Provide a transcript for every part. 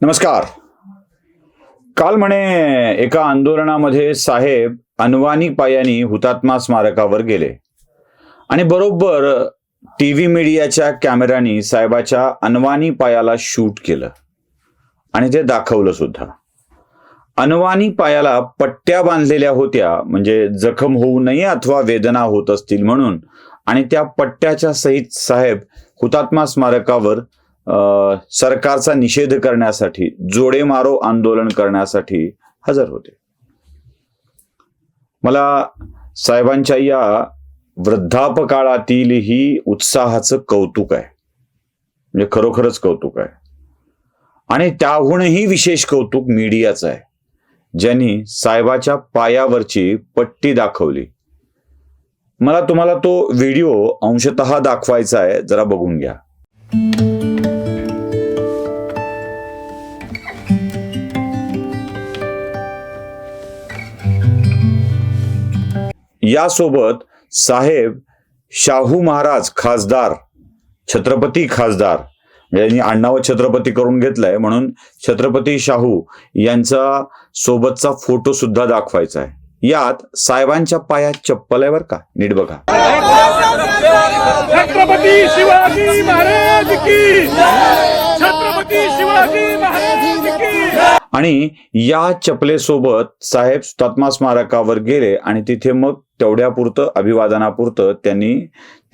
नमस्कार. काल म्हणे एका आंदोलनामध्ये साहेब अनवानी पायानी हुतात्मा स्मारकावर गेले. आणि बरोबर टी व्ही मीडियाच्या कॅमेऱ्यानी साहेबाच्या अनवानी पायाला शूट केलं. आणि ते दाखवलं सुद्धा. अनवानी पायाला पट्ट्या बांधलेल्या होत्या म्हणजे जखम होऊ नये अथवा वेदना होत असतील म्हणून. आणि त्या पट्ट्याच्या सहित साहेब हुतात्मा स्मारकावर सरकारचा निषेध करण्यासाठी जोडे मारो आंदोलन करण्यासाठी हजर होते. मला साहेबांच्या या वृद्धापकाळातील ही उत्साहाचं कौतुक आहे. म्हणजे खरोखरच कौतुक आहे. आणि त्याहूनही विशेष कौतुक मीडियाचं आहे. ज्यांनी साहेबाच्या पायावरची पट्टी दाखवली. मला तुम्हाला तो व्हिडिओ अंशतः दाखवायचा आहे जरा बघून घ्या. यासोबत साहेब शाहू महाराज खासदार छत्रपती खासदार म्हणजे यांनी आडनाव छत्रपती करून घेतलंय म्हणून छत्रपती शाहू यांचा सोबतचा फोटो सुद्धा दाखवायचा आहे. यात साहेबांच्या पायात चप्पल आहे बरं का? नीट बघा. छत्रपती शिवाजी महाराज की छत्रपती शिवाजी महाराज आणि या चपलेसोबत साहेब हुतात्मा स्मारकावर गेले आणि तिथे मग तेवढ्यापुरतं अभिवादनापुरतं त्यांनी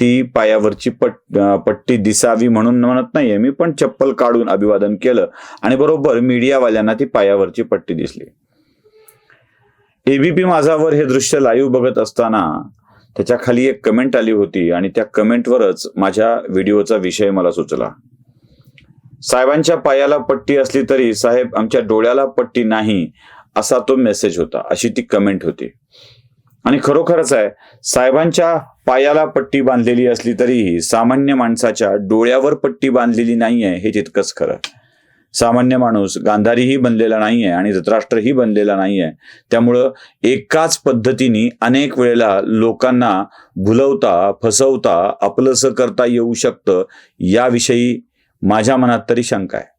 ती पायावरची पट पट्टी दिसावी म्हणून म्हणत नाहीये. मी पण चप्पल काढून अभिवादन केलं आणि बरोबर मीडियावाल्यांना ती पायावरची पट्टी दिसली. एबीपी माझावर हे दृश्य लाईव्ह बघत असताना त्याच्याखाली एक कमेंट आली होती आणि त्या कमेंटवरच माझ्या व्हिडिओचा विषय मला सुचला. साहेबांच्या पायाला पट्टी असली तरी साहेब आमच्या डोळ्याला पट्टी नाही असा तो मेसेज होता अशी ती कमेंट होती. आणि खरोखरच आहे साहेबांच्या पायाला पट्टी बांधलेली असली तरीही सामान्य माणसाच्या डोळ्यावर पट्टी बांधलेली नाहीये हे तितकंच खरं. सामान्य माणूस गांधारीही बनलेला नाहीये आणि धृतराष्ट्रही बनलेला नाहीये. त्यामुळं एकाच पद्धतीने अनेक वेळेला लोकांना भुलवता फसवता आपलंसं करता येऊ शकतं याविषयी माझ्या मनात तरी शंका आहे.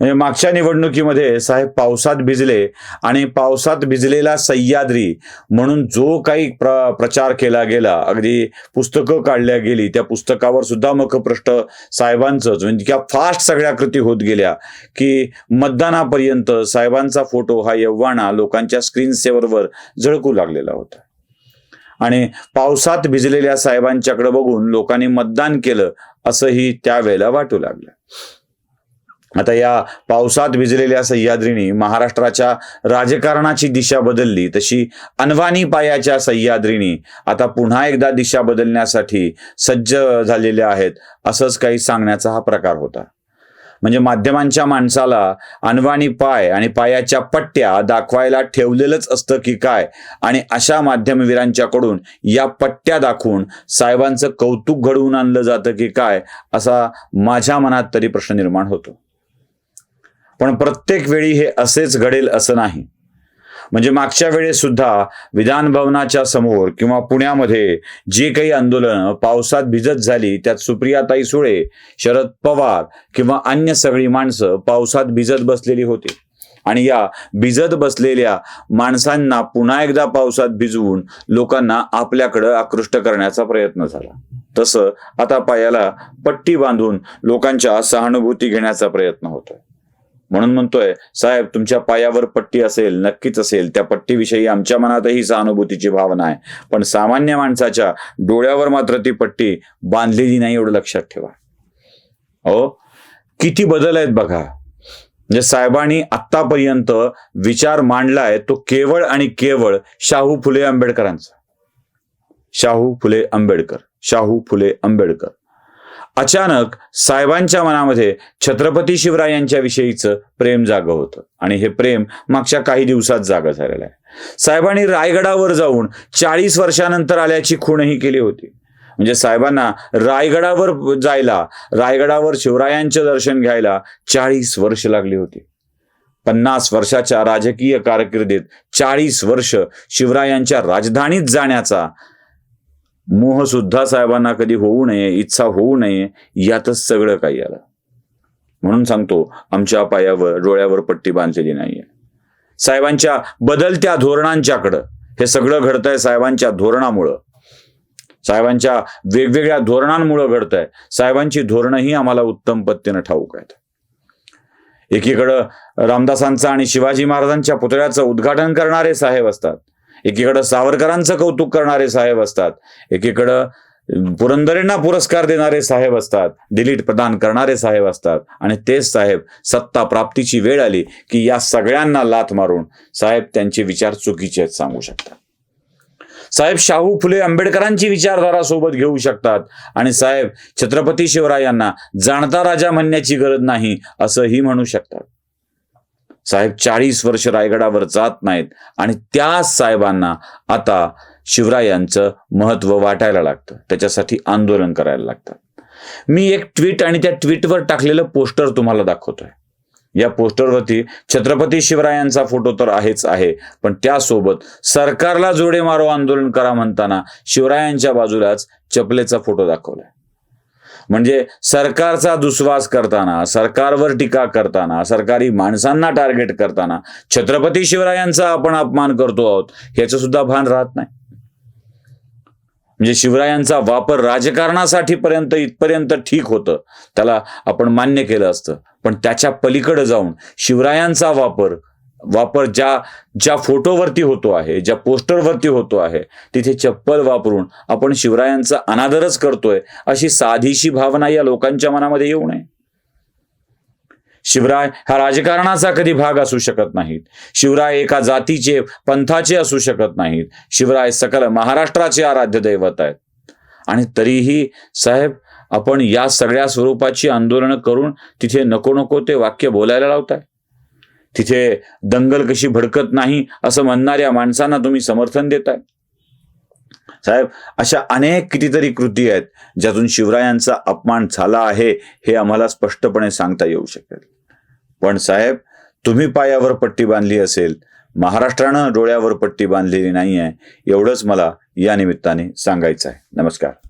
म्हणजे मागच्या निवडणुकीमध्ये साहेब पावसात भिजले आणि पावसात भिजलेला सह्याद्री म्हणून जो काही प्र प्रचार केला गेला अगदी पुस्तकं काढल्या गेली त्या पुस्तकावर सुद्धा मुखपृष्ठ साहेबांचंच म्हणजे इतक्या फास्ट सगळ्या कृती होत गेल्या की मतदानापर्यंत साहेबांचा फोटो हा यव्वाणा लोकांच्या स्क्रीन सेवरवर झळकू लागलेला होता. आणि पावसात भिजलेल्या साहेबांच्याकडे बघून लोकांनी मतदान केलं असंही त्यावेळेला वाटू लागलं. आता या पावसात भिजलेल्या सह्याद्रीने महाराष्ट्राच्या राजकारणाची दिशा बदलली तशी अनवानी पायाच्या सह्याद्रीने आता पुन्हा एकदा दिशा बदलण्यासाठी सज्ज झालेल्या आहेत असंच काही सांगण्याचा हा प्रकार होता. म्हणजे माध्यमांच्या माणसाला अनवाणी पाय आणि पायाच्या पट्ट्या दाखवायला ठेवलेलंच असतं की काय? आणि अशा माध्यमवीरांच्याकडून या पट्ट्या दाखवून साहेबांचं कौतुक घडवून आणलं जातं की काय? असा माझ्या मनात तरी प्रश्न निर्माण होतो. पण प्रत्येक वेळी हे असेच घडेल असं नाही. म्हणजे मागच्या वेळेस सुद्धा विधान भवनाच्या समोर किंवा पुण्यामध्ये जे काही आंदोलन पावसात भिजत झाली त्यात सुप्रियाताई सुळे शरद पवार किंवा अन्य सगळी माणसं पावसात भिजत बसलेली होती. आणि या भिजत बसलेल्या माणसांना पुन्हा एकदा पावसात भिजवून लोकांना आपल्याकडं आकृष्ट करण्याचा प्रयत्न झाला. तसं आता पायाला पट्टी बांधून लोकांच्या सहानुभूती घेण्याचा प्रयत्न होतोय. म्हणून म्हणतोय साहेब तुमच्या पायावर पट्टी असेल नक्कीच असेल. त्या पट्टीविषयी आमच्या मनातही सहानुभूतीची भावना आहे. पण सामान्य माणसाच्या डोळ्यावर मात्र ती पट्टी बांधलेली नाही एवढं लक्षात ठेवा. हो किती बदल आहेत बघा. म्हणजे साहेबांनी आतापर्यंत विचार मांडलाय तो केवळ आणि केवळ शाहू फुले आंबेडकरांचा. शाहू फुले आंबेडकर. शाहू फुले आंबेडकर. अचानक साहेबांच्या मनामध्ये छत्रपती शिवराय यांच्याविषयीचं प्रेम जागं होतं. आणि हे प्रेम मागच्या काही दिवसात जागं झालेलं आहे. साहेबांनी रायगडावर जाऊन चाळीस वर्षानंतर आल्याची खूणही केली होती. म्हणजे साहेबांना रायगडावर जायला रायगडावर शिवरायांचे दर्शन घ्यायला चाळीस वर्ष लागली होती. पन्नास वर्षाच्या राजकीय कारकिर्दीत चाळीस वर्ष शिवरायांच्या राजधानीत जाण्याचा मोह सुद्धा साहेबांना कधी होऊ नये इच्छा होऊ नये यातच सगळं काही आलं. म्हणून सांगतो आमच्या पायावर डोळ्यावर पट्टी बांधलेली नाहीये. साहेबांच्या बदलत्या धोरणांच्याकडं हे सगळं घडतंय साहेबांच्या धोरणामुळं. साहेबांच्या वेगवेगळ्या धोरणांमुळं घडतंय. साहेबांची धोरणंही आम्हाला उत्तम पत्तीनं ठाऊक आहेत. एकीकडं रामदासांचं आणि शिवाजी महाराजांच्या पुतळ्याचं उद्घाटन करणारे साहेब असतात. एकीकडं सावरकरांचं कौतुक करणारे साहेब असतात एकीकडं पुरंदरेंना पुरस्कार देणारे साहेब असतात डिलीट प्रदान करणारे साहेब असतात. आणि तेच साहेब सत्ता प्राप्तीची वेळ आली की या सगळ्यांना लाथ मारून साहेब त्यांचे विचार चुकीचे आहेत सांगू शकतात. साहेब शाहू फुले आंबेडकरांची विचारधारा सोबत घेऊ शकतात आणि साहेब छत्रपती शिवरायांना जाणता राजा म्हणण्याची गरज नाही असंही म्हणू शकतात. साहेब चाळीस वर्ष रायगडावर जात नाहीत आणि त्या साहेबांना आता शिवरायांचं महत्त्व वाटायला लागतं. त्याच्यासाठी आंदोलन करायला लागतं. मी एक ट्विट आणि त्या ट्विटवर टाकलेलं पोस्टर तुम्हाला दाखवतोय. या पोस्टरवरती छत्रपती शिवरायांचा फोटो तर आहेच आहे पण त्यासोबत सरकारला जोडे मारो आंदोलन करा म्हणताना शिवरायांच्या बाजूलाच चपलेचा फोटो दाखवलाय. म्हणजे सरकारचा दुस्वास करताना सरकारवर टीका करताना सरकारी माणसांना टार्गेट करताना छत्रपती शिवरायांचा आपण अपमान करतो आहोत ह्याचं सुद्धा भान राहत नाही. म्हणजे शिवरायांचा वापर राजकारणासाठी पर्यंत इथपर्यंत ठीक होतं त्याला आपण मान्य केलं असतं. पण त्याच्या पलीकडे जाऊन शिवरायांचा वापर वापर ज्या ज्या फोटोवरती होतो आहे ज्या पोस्टरवरती होतो आहे तिथे चप्पल वापरून आपण शिवरायांचा अनादरच करतोय अशी साधीशी भावना या लोकांच्या मनामध्ये येऊ नये. शिवराय हा राजकारणाचा कधी भाग असू शकत नाहीत. शिवराय एका जातीचे पंथाचे असू शकत नाहीत. शिवराय सकल महाराष्ट्राचे आराध्य दैवत आहेत. आणि तरीही साहेब आपण या सगळ्या स्वरूपाची आंदोलनं करून तिथे नको नको ते वाक्य बोलायला लावताय. तिथे दंगल कशी भडकत नाही असं म्हणणाऱ्या माणसांना तुम्ही समर्थन देताय. साहेब अशा अनेक कितीतरी कृती आहेत ज्यातून शिवरायांचा अपमान झाला आहे हे आम्हाला स्पष्टपणे सांगता येऊ शकेल. पण साहेब तुम्ही पायावर पट्टी बांधली असेल महाराष्ट्रानं डोळ्यावर पट्टी बांधलेली नाही आहे एवढंच मला या निमित्ताने सांगायचं आहे. नमस्कार.